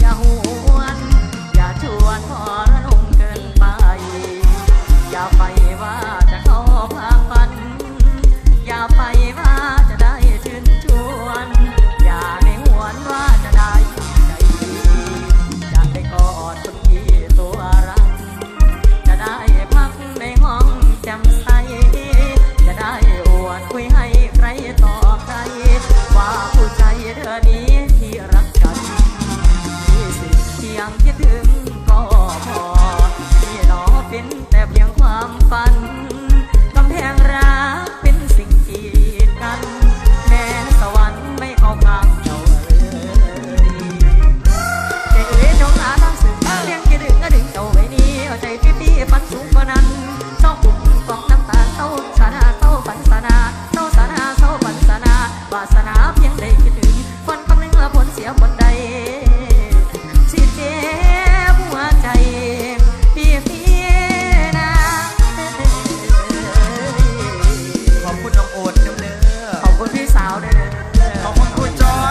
然后 ยังคิดถึงก็พอที่หอเป็นแต่เพียงความฝันกำแพงรักเป็นสิ่งกีดกัน แม้สวรรค์ไม่เข้าข้างเราเลยใจเอ๋ยจงหาทางสือเลี้ยงคิดถึงก็ถึงเจ้าไว้นี้เอาใจพี่พี่ฝันสูงกว่านั้นชอบกลุ่มกองน้ำตาเศร้าสานาเศร้าฝันสานาเศร้าสานาเศร้าฝันสานาวาสนาเพียงใดคิดถึงฝันปั่งหนึ่งละผลเสียผล